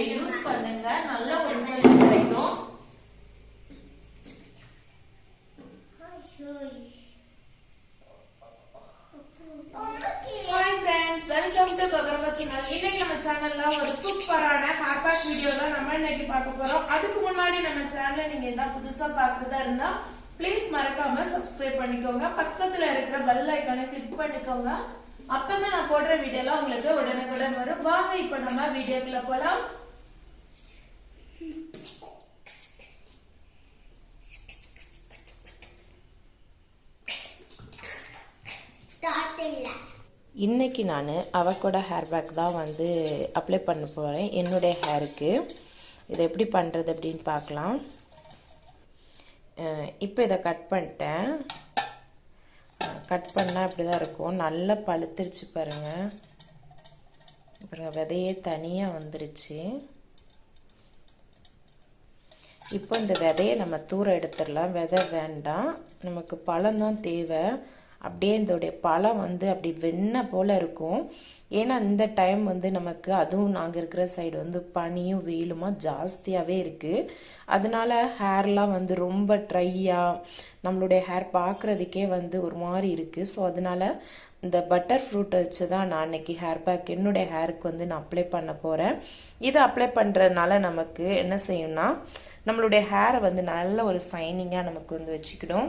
நீங்க யூஸ் பண்ணுங்க. நல்ல ஒரு ரிசல்ட் கிடைக்கும். ஹாய் ஃப்ரெண்ட்ஸ் வெல்கம் டு ககரபா சேனல் இன்னைக்கு நம்ம சேனல்ல ஒரு சூப்பரான ஹேர் பேக் வீடியோ தான் நம்ம இன்னைக்கு பார்க்க போறோம். அதுக்கு முன்னாடி நம்ம சேனலை நீங்க என்ன புதுசா பார்க்கறதா இருந்தா ப்ளீஸ் மறக்காம சப்ஸ்கிரைப் பண்ணிக்கோங்க. பக்கத்துல இருக்கிற பெல் ஐக்கானை கிளிக் பண்ணிக்கோங்க. அப்பதான் நான் போடுற வீடியோலாம் உங்களுக்கு உடனுக்குடன் வரும். வாங்க இப்ப நம்ம வீடியோக்குள்ள போலாம். இன்னைக்கு நான் அவக்கோட ஹேர் பேக் தான் வந்து அப்ளை பண்ண போகிறேன் என்னுடைய ஹேருக்கு இதை எப்படி பண்ணுறது அப்படின்னு பார்க்கலாம். இப்போ இதை கட் பண்ணிட்டேன். கட் பண்ணால் இப்படி தான் இருக்கும். நல்லா பழுத்துருச்சு பாருங்கள் அப்புறம் விதையே தனியாக வந்துருச்சு. இப்போ இந்த விதையை நம்ம தூர எடுத்துடலாம். விதை வேண்டாம். நமக்கு பழம் தான் தேவை. அப்படியே இதோடைய பழம் வந்து அப்படி வெண்ண போல் இருக்கும். ஏன்னா இந்த டைம் வந்து நமக்கு அதுவும் நாங்கள் இருக்கிற சைடு வந்து பனியும் வெயிலுமா ஜாஸ்தியாகவே இருக்குது அதனால ஹேர்லாம் வந்து ரொம்ப ட்ரையாக நம்மளுடைய ஹேர் பார்க்குறதுக்கே வந்து ஒரு மாதிரி இருக்குது ஸோ அதனால இந்த பட்டர் ஃப்ரூட்டை வச்சு தான் நான் அன்னைக்கு ஹேர் பேக் என்னுடைய ஹேருக்கு வந்து நான் அப்ளை பண்ண போகிறேன் இதை அப்ளை பண்ணுறதுனால நமக்கு என்ன செய்யும்னா நம்மளுடைய ஹேரை வந்து நல்ல ஒரு சைனிங்காக நமக்கு வந்து வச்சுக்கிடும்.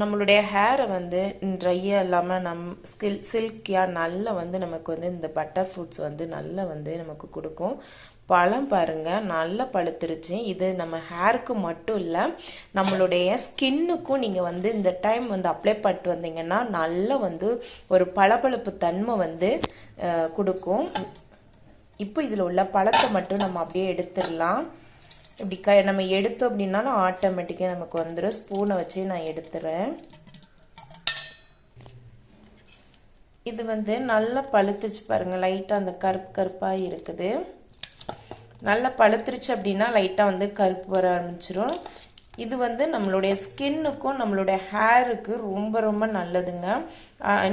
நம்மளுடைய ஹேரை வந்து ட்ரையாக இல்லாமல் நம் ஸ்கில் சில்கியாக நல்லா வந்து நமக்கு வந்து இந்த பட்டர் ஃப்ரூட்ஸ் வந்து நல்லா வந்து நமக்கு கொடுக்கும். பழம் பாருங்கள் நல்லா பழுத்துருச்சு. இது நம்ம ஹேருக்கு மட்டும் இல்லை நம்மளுடைய ஸ்கின்னுக்கும் நீங்கள் வந்து இந்த டைம் வந்து அப்ளை பண்ணிட்டு வந்தீங்கன்னா நல்லா வந்து ஒரு பளபளப்பு தன்மை வந்து கொடுக்கும். இப்போ இதில் உள்ள பழத்தை மட்டும் நம்ம அப்படியே எடுத்துடலாம். இப்படி க நம்ம எடுத்தோம் அப்படின்னாலும் ஆட்டோமேட்டிக்காக நமக்கு வந்துடும் ஸ்பூனை வச்சு நான் எடுத்துறேன். இது வந்து நல்லா பழுத்துச்சு பாருங்கள் லைட்டாக அந்த கருப்பு கருப்பாக இருக்குது. நல்லா பழுத்துருச்சு அப்படின்னா லைட்டாக வந்து கருப்பு வர ஆரம்பிச்சிரும். இது வந்து நம்மளுடைய ஸ்கின்னுக்கும் நம்மளுடைய ஹேருக்கு ரொம்ப ரொம்ப நல்லதுங்க.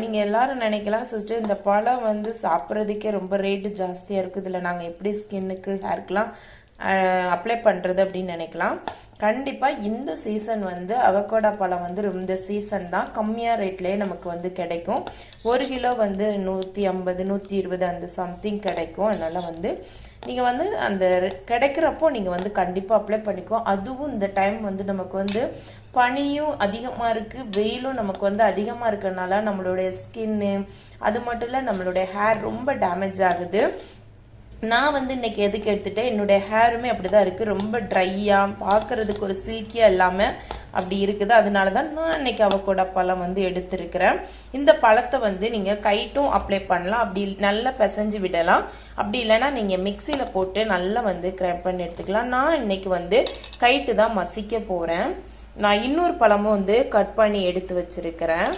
நீங்கள் எல்லாரும் நினைக்கலாம் சிஸ்டர் இந்த பழம் வந்து சாப்பிட்றதுக்கே ரொம்ப ரேட்டு ஜாஸ்தியாக இருக்குது இதில் நாங்கள் எப்படி ஸ்கின்னுக்கு ஹேருக்கெலாம் அப்ளை பண்ணுறது அப்படின்னு நினைக்கலாம். கண்டிப்பாக இந்த சீசன் வந்து அவகோடா பழம் வந்து இந்த சீசன் தான் கம்மியாக ரேட்லேயே நமக்கு வந்து கிடைக்கும். ஒரு கிலோ வந்து நூற்றி ஐம்பது நூற்றி இருபது அந்த சம்திங் கிடைக்கும். அதனால் வந்து நீங்கள் வந்து அந்த கிடைக்கிறப்போ நீங்கள் வந்து கண்டிப்பாக அப்ளை பண்ணிக்கோ. அதுவும் இந்த டைம் வந்து நமக்கு வந்து பனியும் அதிகமாக இருக்குது வெயிலும் நமக்கு வந்து அதிகமாக இருக்கிறதுனால நம்மளுடைய ஸ்கின்னு அது மட்டும் இல்லை நம்மளுடைய ஹேர் ரொம்ப டேமேஜ் ஆகுது. நான் வந்து இன்றைக்கி எதுக்கு எடுத்துட்டேன்? என்னுடைய ஹேருமே அப்படிதான் இருக்குது ரொம்ப ட்ரையாக பார்க்குறதுக்கு ஒரு சில்கியாக இல்லாமல் அப்படி இருக்குது. அதனால தான் நான் இன்னைக்கு அவகோடா பழம் வந்து எடுத்திருக்கிறேன். இந்த பழத்தை வந்து நீங்கள் கைட்டும் அப்ளை பண்ணலாம். அப்படி நல்லா பிசைஞ்சு விடலாம். அப்படி இல்லைன்னா நீங்கள் மிக்சியில் போட்டு நல்லா வந்து கிரைப் பண்ணி எடுத்துக்கலாம். நான் இன்னைக்கு வந்து கைட்டு தான் மசிக்க போகிறேன் நான் இன்னொரு பழமும் வந்து கட் பண்ணி எடுத்து வச்சிருக்கிறேன்.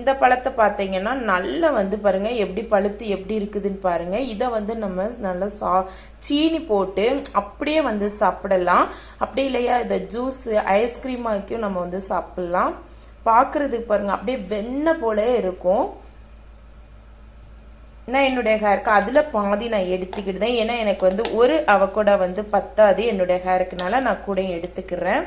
இந்த பழத்தை பார்த்தீங்கன்னா நல்லா வந்து பாருங்க எப்படி பழுத்து எப்படி இருக்குதுன்னு பாருங்க. இதை வந்து நம்ம நல்லா சா சீனி போட்டு அப்படியே வந்து சாப்பிடலாம். அப்படி இல்லையா இதை ஜூஸ் ஐஸ்கிரீம் ஆக்கியும் நம்ம வந்து சாப்பிடலாம். பார்க்குறதுக்கு பாருங்க அப்படியே வெண்ணெய் போல இருக்கும். நான் என்னுடைய ஹேருக்கு அதில் பாதி நான் எடுத்துக்கிட்டேன் ஏன்னா எனக்கு வந்து ஒரு அவக்கூட வந்து பத்தாது. என்னுடைய ஹேருக்குனால நான் கூட எடுத்துக்கிறேன்.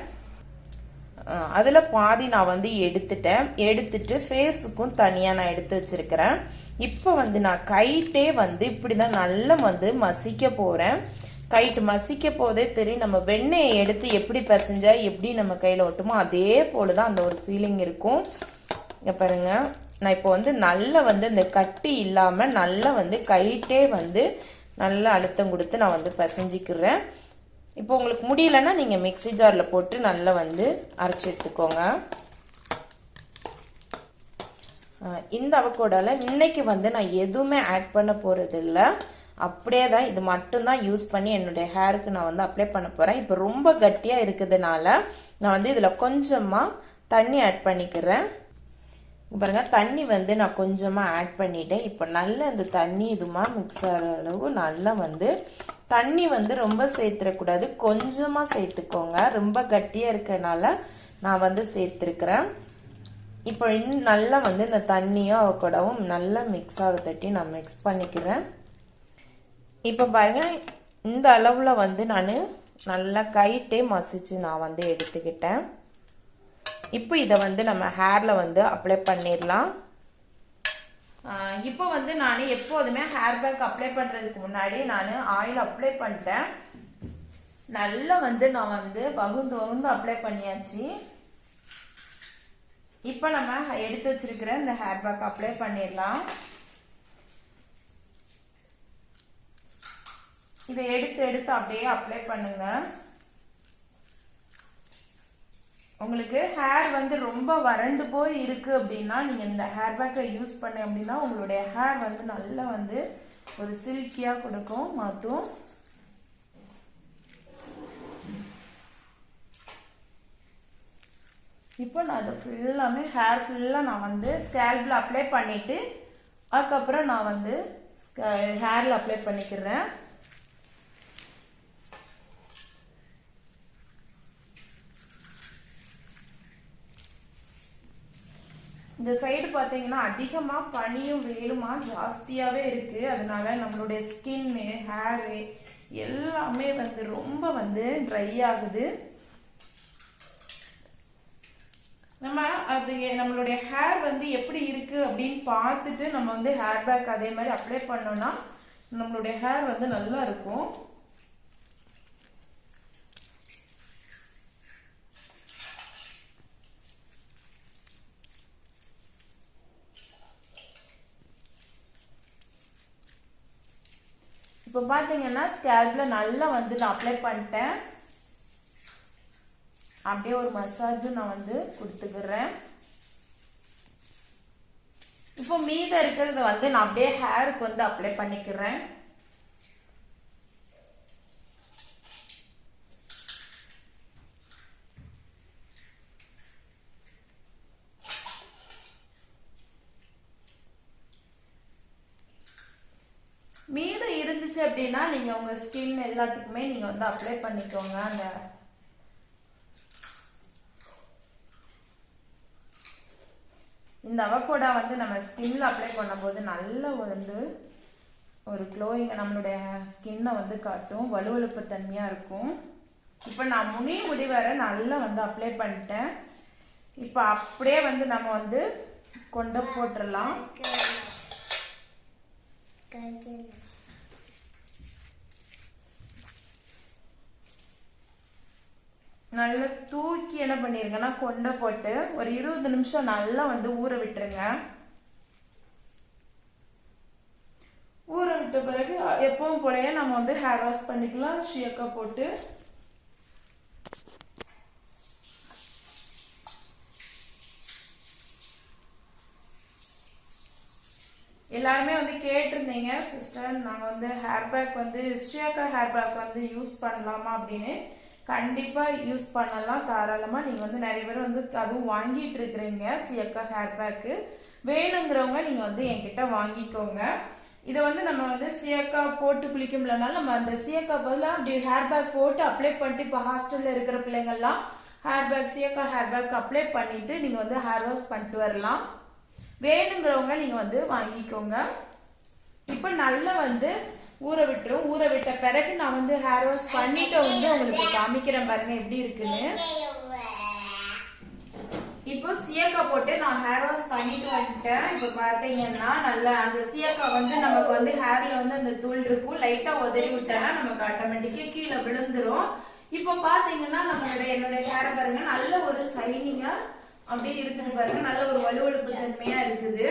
அதில் பாதி நான் வந்து எடுத்துட்டேன். எடுத்துட்டு ஃபேஸுக்கும் தனியாக நான் எடுத்து வச்சிருக்கிறேன். இப்போ வந்து நான் கைட்டே வந்து இப்படி தான் நல்லா வந்து மசிக்க போகிறேன் கைட்டு மசிக்க போதே தெரியும் நம்ம வெண்ணெயை எடுத்து எப்படி பசைஞ்சா எப்படி நம்ம கையில் ஒட்டுமோ அதே போல தான் அந்த ஒரு ஃபீலிங் இருக்கும். பாருங்க. நான் இப்போ வந்து நல்லா வந்து இந்த கட்டி இல்லாமல் நல்லா வந்து கைட்டே வந்து நல்லா அழுத்தம் கொடுத்து நான் வந்து பசைஞ்சிக்கிறேன். இப்போ உங்களுக்கு முடியலன்னா நீங்கள் மிக்சி ஜாரில் போட்டு நல்லா வந்து அரைச்சி எடுத்துக்கோங்க. இந்த அவக்கோடாவில் இன்னைக்கு வந்து நான் எதுவுமே ஆட் பண்ண போகிறது இல்லை. அப்படியே தான் இது மட்டும்தான் யூஸ் பண்ணி என்னுடைய ஹேருக்கு நான் வந்து அப்ளை பண்ண போகிறேன் இப்போ ரொம்ப கட்டியாக இருக்கிறதுனால நான் வந்து இதில் கொஞ்சமாக தண்ணி ஆட் பண்ணிக்கிறேன். பாருங்க தண்ணி வந்து நான் கொஞ்சமாக ஆட் பண்ணிட்டேன். இப்போ நல்லா இந்த தண்ணி இதுமா மிக்ஸ் ஆகிற அளவு நல்லா வந்து தண்ணி வந்து ரொம்ப சேர்த்துடக்கூடாது கொஞ்சமாக சேர்த்துக்கோங்க. ரொம்ப கட்டியாக இருக்கனால நான் வந்து சேர்த்துருக்குறேன். இப்போ இன்னும் நல்லா வந்து இந்த தண்ணியும் கூடவும் நல்லா மிக்ஸ் ஆக தட்டி நான் மிக்ஸ் பண்ணிக்கிறேன். இப்போ பாருங்க இந்த அளவில் வந்து நான் நல்லா கைட்டே மசிச்சு நான் வந்து எடுத்துக்கிட்டேன். இப்போ இதை வந்து நம்ம ஹேரில் வந்து அப்ளை பண்ணிடலாம். இப்போ வந்து நான் எப்போதுமே ஹேர் பேக் அப்ளை பண்ணுறதுக்கு முன்னாடி நான் ஆயில் அப்ளை பண்ணிட்டேன். நல்லா வந்து நான் வந்து பகுந்து வகுந்து அப்ளை பண்ணியாச்சு. இப்போ நம்ம எடுத்து வச்சிருக்கிற இந்த ஹேர் பேக் அப்ளை பண்ணிடலாம். இதை எடுத்து எடுத்து அப்படியே அப்ளை பண்ணுங்கள் உங்களுக்கு ஹேர் வந்து ரொம்ப வறண்டு போய் இருக்குது அப்படின்னா நீங்கள் இந்த ஹேர் பேக்கை யூஸ் பண்ண அப்படின்னா உங்களுடைய ஹேர் வந்து நல்லா வந்து ஒரு சில்கியாக கொடுக்கும் மாற்றும் இப்போ நான் அதை ஃபுல்லாமே ஹேர் ஃபுல்லாக நான் வந்து ஸ்கேல்பில் அப்ளை பண்ணிவிட்டு அதுக்கப்புறம் நான் வந்து ஹேரில் அப்ளை பண்ணிக்கிறேன். இந்த சைடு பார்த்தீங்கன்னா அதிகமாக பனியும் வெயிலுமா ஜாஸ்தியாகவே இருக்குது அதனால நம்மளுடைய ஸ்கின்னு ஹேரு எல்லாமே வந்து ரொம்ப வந்து ட்ரை ஆகுது. நம்ம அது நம்மளுடைய ஹேர் வந்து எப்படி இருக்குது அப்படின்னு பார்த்துட்டு நம்ம வந்து ஹேர் பேக் அதே மாதிரி அப்ளை பண்ணோன்னா நம்மளுடைய ஹேர் வந்து நல்லா இருக்கும். இப்போ பார்த்தீங்கன்னா ஸ்கேல்பில் நல்லா வந்து நான் அப்ளை பண்ணிட்டேன். அப்படியே ஒரு மசாஜும் நான் வந்து கொடுத்துக்கிறேன். இப்போ மீதம் இருக்கிறத வந்து நான் அப்படியே ஹேருக்கு வந்து அப்ளை பண்ணிக்கிறேன் மீதம் இருந்துச்சு அப்படின்னா நீங்கள் உங்கள் ஸ்கின் எல்லாத்துக்குமே நீங்கள் வந்து அப்ளை பண்ணிக்கோங்க அந்த இந்த அவகோடா வந்து நம்ம ஸ்கின்ல அப்ளை பண்ணும்போது நல்ல வந்து ஒரு க்ளோயிங் நம்மளுடைய ஸ்கின்னை வந்து காட்டும் வலுவழுப்பு தன்மையாக இருக்கும். இப்போ நான் முனி முடி வர நல்லா வந்து அப்ளை பண்ணிட்டேன். இப்போ அப்படியே வந்து நம்ம வந்து கொண்டு போட்டுடலாம் நல்லா தூக்கி என்ன பண்ணிருங்கன்னா கொண்டை போட்டு ஒரு இருபது நிமிஷம் நல்லா வந்து ஊற விட்டுருங்க. ஊற விட்ட பிறகு எப்பவும் போலயே நம்ம வந்து ஹேர் வாஷ் பண்ணிக்கலாம் ஷியக்கா போட்டு. எல்லாருமே வந்து கேட்டிருந்தீங்க சிஸ்டர் நாங்கள் வந்து ஹேர் பேக் வந்து ஸ்ரீயாக்கா ஹேர் பேக் வந்து யூஸ் பண்ணலாமா? அப்படின்னு. கண்டிப்பாக யூஸ் பண்ணலாம். தாராளமாக நீங்கள் வந்து நிறைய பேர் வந்து அதுவும் வாங்கிட்டு இருக்கிறீங்க. சியக்கா ஹேர் பேக்கு வேணுங்கிறவங்க நீங்கள் வந்து என்கிட்ட வாங்கிக்கோங்க. இதை வந்து நம்ம வந்து சியக்கா போட்டு குளிக்கும்லனால நம்ம அந்த சியக்கா பதிலாக அப்படி ஹேர் பேக் போட்டு அப்ளை பண்ணிட்டு இப்போ ஹாஸ்டலில் இருக்கிற பிள்ளைங்கள்லாம் ஹேர் பேக் சியக்கா ஹேர் பேக் அப்ளை பண்ணிட்டு நீங்கள் வந்து ஹேர் வாஷ் பண்ணிட்டு வரலாம். வேணுங்கிறவங்க நீங்கள் வந்து வாங்கிக்கோங்க. இப்போ நல்லா வந்து ஊற விட்டுரும். ஊற விட்ட பிறகு நான் வந்து ஹேர் வாஷ் பண்ணிட்டு வந்து உங்களுக்கு காமிக்கிறேன் பாருங்க எப்படி இருக்குன்னு. இப்போ சீயக்கா போட்டு நான் ஹேர் வாஷ் பண்ணிட்டு வந்துட்டேன். இப்போ பார்த்தீங்கன்னா நல்லா அந்த சீயக்கா வந்து நமக்கு வந்து ஹேர்ல வந்து அந்த தூள் இருக்கும். லைட்டா உதறி விட்டேன்னா நமக்கு ஆட்டோமேட்டிக்கா கீழே விழுந்துரும். இப்போ பாத்தீங்கன்னா நம்மளுடைய என்னுடைய ஹேர் பாருங்க நல்ல ஒரு சைனிங்கா அப்படியே இருக்குது பாருங்க. நல்ல ஒரு வலுவழுப்பு தன்மையா இருக்குது.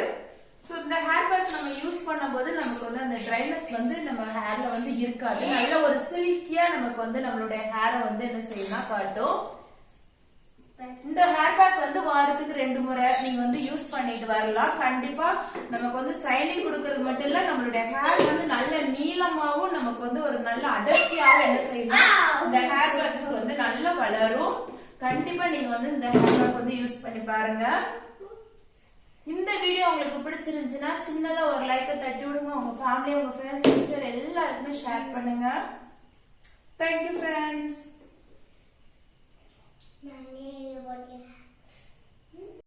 ஸோ இந்த ஹேர் பேக் நம்ம யூஸ் பண்ணும்போது நமக்கு வந்து அந்த ட்ரைனஸ் வந்து நம்ம ஹேர்ல வந்து இருக்காது. நல்ல ஒரு சில்கியா நமக்கு வந்து நம்மளுடைய ஹேரை வந்து என்ன செய்யணும்னா காட்டும். இந்த ஹேர் பேக் வந்து வாரத்துக்கு ரெண்டு முறை நீங்க வந்து யூஸ் பண்ணிட்டு வரலாம். கண்டிப்பா நமக்கு வந்து சைனிங் கொடுக்கறது மட்டும் இல்ல நம்மளுடைய ஹேர் வந்து நல்ல நீளமாவும் நமக்கு வந்து ஒரு நல்ல அடர்த்தியாவும் என்ன செய்யணும் இந்த ஹேர் பேக்கு வந்து நல்லா வளரும். கண்டிப்பா நீங்க வந்து இந்த ஹேர் பேக் வந்து யூஸ் பண்ணி பாருங்க. இந்த வீடியோ உங்களுக்கு பிடிச்சிருந்துச்சுன்னா சின்னதாக ஒரு லைக்கை தட்டி விடுங்க. உங்கள் ஃபேமிலி உங்கள் ஃப்ரெண்ட்ஸ் சிஸ்டர் எல்லாருக்குமே ஷேர் பண்ணுங்க. Thank you friends